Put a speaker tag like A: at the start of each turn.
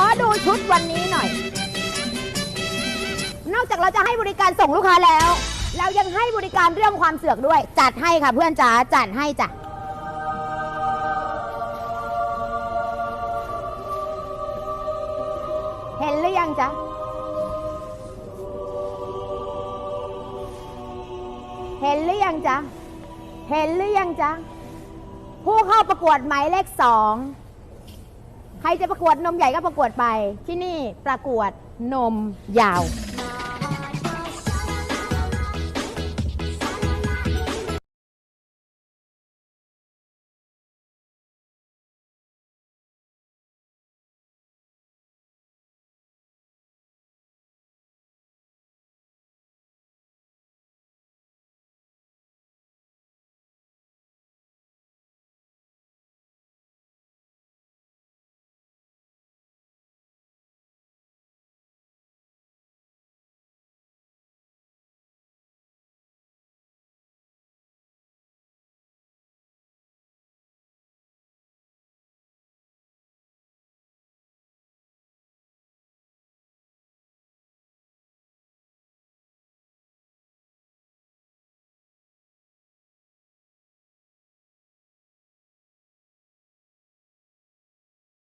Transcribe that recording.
A: อดูชุดวันนี้หน่อย นอกจากเราจะให้บริการส่งลูกค้าแล้ว เรายังให้บริการเรื่องความเสือกด้วย จัดให้ค่ะเพื่อนจ๋าจัดให้จ้ะเห็นหรือยังจ๊ะเห็นหรือยังจ๊ะเห็นหรือยังจ๊ะผู้เข้าประกวดหมายเลขสอง ใครจะประกวดนมใหญ่ก็ประกวดไป ที่นี่ประกวดนมยาว